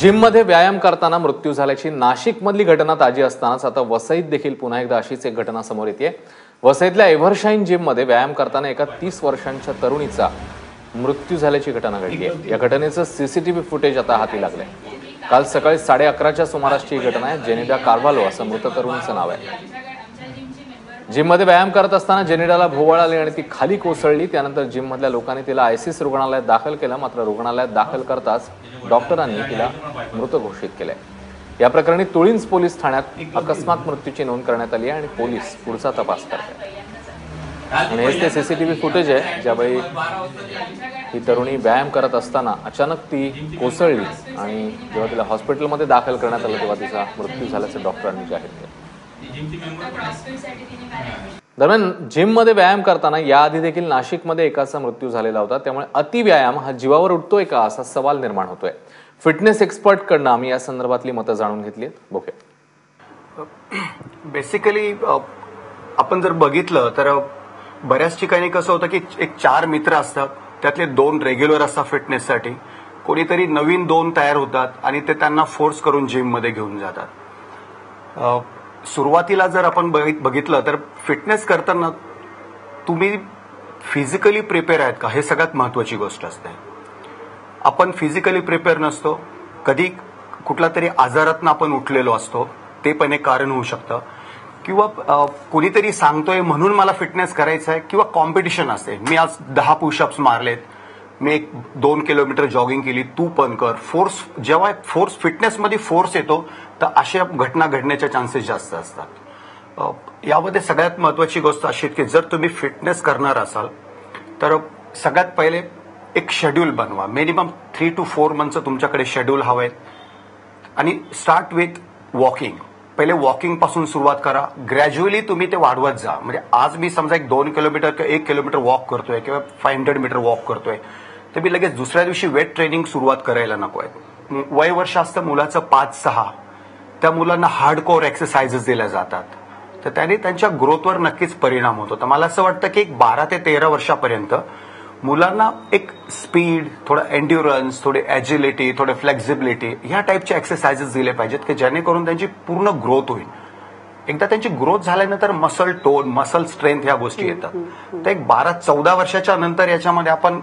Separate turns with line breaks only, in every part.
जिममध्ये व्यायाम करताना मृत्यू झाल्याची नाशिकमधली घटना ताजी असतानाच आता वसईत देखील पुन्हा एकदा अशीच एक घटना समोर येते वसईतल्या एव्हरशाईन जिममध्ये व्यायाम करताना एका तीस वर्षांच्या तरुणीचा मृत्यू झाल्याची घटना घडली आहे. या घटनेचं सीसीटीव्ही फुटेज आता हाती लागलंय. काल सकाळी साडे अकराच्या सुमारासची ही घटना आहे. जेनेदा कार्वालो असं मृत तरुणीचं नाव आहे. जिममध्ये व्यायाम करत असताना जेनिडाला भोवळ आली आणि ती खाली कोसळली. त्यानंतर जिममधल्या लोकांनी तिला आयसीस रुग्णालयात दाखल केलं. मात्र रुग्णालयात दाखल करताच डॉक्टरांनी तिला मृत घोषित केलंय या प्रकरणी तुळींज पोलीस ठाण्यात अकस्मात मृत्यूची नोंद करण्यात आली आहे आणि पोलीस पुढचा तपास करत आहेत आणि हेच ते सीसीटीव्ही फुटेज आहे ज्यावेळी ही तरुणी व्यायाम करत असताना अचानक ती कोसळली आणि जेव्हा तिला हॉस्पिटलमध्ये दाखल करण्यात आलं तेव्हा तिचा मृत्यू झाल्याचं डॉक्टरांनी जाहीर केलं. दरम्यान जिममध्ये व्यायाम करताना याआधी देखील नाशिकमध्ये एकाचा मृत्यू झालेला होता. त्यामुळे अतिव्यायाम हा जीवावर उठतोय का असा सवाल निर्माण होतोय. फिटनेस एक्सपर्टकडनं आम्ही या संदर्भातली मतं जाणून घेतली आहेत. बघूया.
बेसिकली आपण जर बघितलं तर बऱ्याच ठिकाणी कसं होतं की एक चार मित्र असतात. त्यातले दोन रेग्युलर असतात फिटनेससाठी कोणीतरी नवीन दोन तयार होतात आणि ते त्यांना फोर्स करून जिममध्ये घेऊन जातात. सुरुवातीला जर आपण बघित- बघितलं तर फिटनेस करताना तुम्ही फिजिकली प्रिपेअर आहेत का? हे सगळ्यात महत्वाची गोष्ट असते. आपण फिजिकली प्रिपेअर नसतो. कधी कुठला तरी आजारातनं आपण उठलेलो असतो. ते पण एक कारण होऊ शकतं. किंवा कोणीतरी सांगतोय म्हणून मला फिटनेस करायचं आहे किंवा कॉम्पिटिशन असते. मी आज दहा पुशअप्स मारलेत. मी एक दोन किलोमीटर जॉगिंग केली तू पण कर. फोर्स जेव्हा फोर्स फिटनेसमध्ये फोर्स येतो तर अशा घटना घडण्याचे चान्सेस जास्त असतात. यामध्ये सगळ्यात महत्वाची गोष्ट अशी आहे की जर तुम्ही फिटनेस करणार असाल तर सगळ्यात पहिले एक शेड्यूल बनवा. मिनिमम थ्री टू फोर मंथचं तुमच्याकडे शेड्यूल हवं आहे आणि स्टार्ट विथ वॉकिंग पहिले वॉकिंगपासून सुरुवात करा. ग्रॅज्युअली तुम्ही ते वाढवत जा. म्हणजे आज मी समजा एक दोन किलोमीटर किंवा एक किलोमीटर वॉक करतोय किंवा फाय हंड्रेड मीटर वॉक करतोय. तर मी लगेच दुसऱ्या दिवशी वेट ट्रेनिंग सुरुवात करायला नको आहे. वय वर्ष असतं मुलाचं पाच सहा. त्या मुलांना हार्ड कोर एक्सरसाइजेस दिल्या जातात. तर त्याने त्यांच्या ग्रोथवर नक्कीच परिणाम होतो. तर मला असं वाटतं की एक बारा ते तेरा वर्षापर्यंत मुलांना एक स्पीड थोडं एन्ड्युरन्स थोडी ॲजिलिटी थोडे फ्लेक्झिबिलिटी ह्या टाईपचे एक्सरसाइजेस दिले पाहिजेत की जेणेकरून त्यांची पूर्ण ग्रोथ होईल. एकदा त्यांची ग्रोथ झाल्यानंतर मसल टोन मसल स्ट्रेंथ ह्या गोष्टी येतात. तर एक बारा चौदा वर्षाच्या नंतर याच्यामध्ये आपण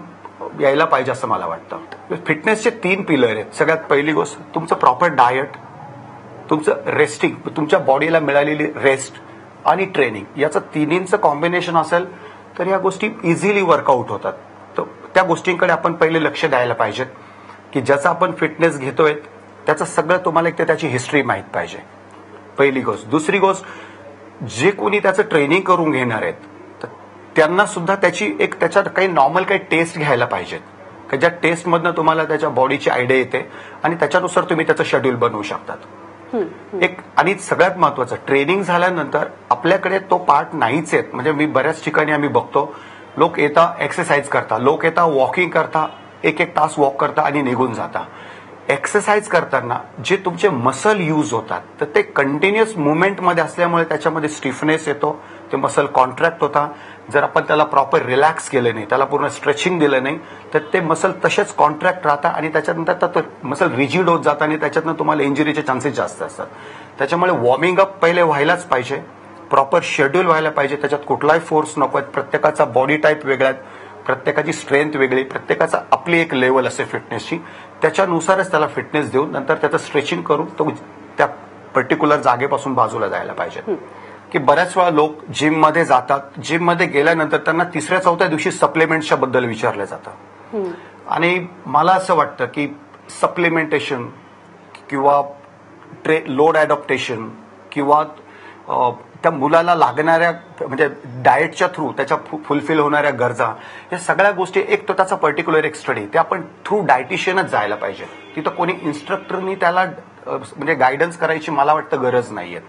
यायला पाहिजे असं मला वाटतं. म्हणजे फिटनेसचे तीन पिलर आहेत. सगळ्यात पहिली गोष्ट तुमचं प्रॉपर डायट तुमचं रेस्टिंग तुमच्या बॉडीला मिळालेली रेस्ट आणि ट्रेनिंग याचं तिन्हींचं कॉम्बिनेशन असेल तर या गोष्टी इझिली वर्कआउट होतात. तर त्या गोष्टींकडे आपण पहिले लक्ष द्यायला पाहिजेत की ज्याचा आपण फिटनेस घेतोय त्याचं सगळं तुम्हाला एक तर त्याची हिस्ट्री माहीत पाहिजे. पहिली गोष्ट. दुसरी गोष्ट जे कोणी त्याचं ट्रेनिंग करून घेणार आहेत त्यांना सुद्धा त्याची एक त्याच्यात काही नॉर्मल काही टेस्ट घ्यायला पाहिजेत. की ज्या टेस्टमधनं तुम्हाला त्याच्या बॉडीची आयडिया येते आणि त्याच्यानुसार तुम्ही त्याचं शेड्यूल बनवू शकतात. एक आणि सगळ्यात महत्वाचं ट्रेनिंग झाल्यानंतर आपल्याकडे तो पार्ट नाहीच आहेत म्हणजे मी बऱ्याच ठिकाणी आम्ही बघतो लोक येता एक्सरसाइज करता. लोक येता वॉकिंग करता. एक एक तास वॉक करता आणि निघून जाता. एक्सरसाइज करताना जे तुमचे मसल यूज होतात तर ते कंटिन्युअस मुवमेंटमध्ये असल्यामुळे त्याच्यामध्ये स्टिफनेस येतो. ते मसल कॉन्ट्रॅक्ट होता जर आपण त्याला प्रॉपर रिलॅक्स केलं नाही त्याला पूर्ण स्ट्रेचिंग दिलं नाही तर ते मसल तसेच कॉन्ट्रॅक्ट राहतात आणि त्याच्यानंतर तर मसल रिजिड होत जातं आणि त्याच्यातनं तुम्हाला इंजुरीचे चान्सेस जास्त असतात. त्याच्यामुळे वॉर्मिंग अप पहिले व्हायलाच पाहिजे प्रॉपर शेड्यूल व्हायला पाहिजे त्याच्यात कुठलाही फोर्स नको आहेत प्रत्येकाचा बॉडी टाईप वेगळा आहे प्रत्येकाची स्ट्रेंथ वेगळी प्रत्येकाचा आपली एक लेवल असते फिटनेसची त्याच्यानुसारच त्याला फिटनेस देऊन नंतर त्याचं स्ट्रेचिंग करून तो त्या पर्टिक्युलर जागेपासून बाजूला जायला पाहिजे. की बऱ्याच वेळा लोक जिममध्ये जातात. जिममध्ये गेल्यानंतर त्यांना तिसऱ्या चौथ्या दिवशी सप्लिमेंट्सच्या बद्दल विचारलं जातं. आणि मला असं वाटतं की सप्लिमेंटेशन किंवा ट्रे लोड ॲडॉप्टेशन किंवा त्या मुलाला लागणाऱ्या म्हणजे डाएटच्या थ्रू त्याच्या फुलफिल होणाऱ्या गरजा या सगळ्या गोष्टी एक तो त्याचा पर्टिक्युलर एक स्टडी ते आपण थ्रू डायटिशियनच जायला पाहिजे. तिथं कोणी इन्स्ट्रक्टरनी त्याला म्हणजे गायडन्स करायची मला वाटतं गरज नाहीये.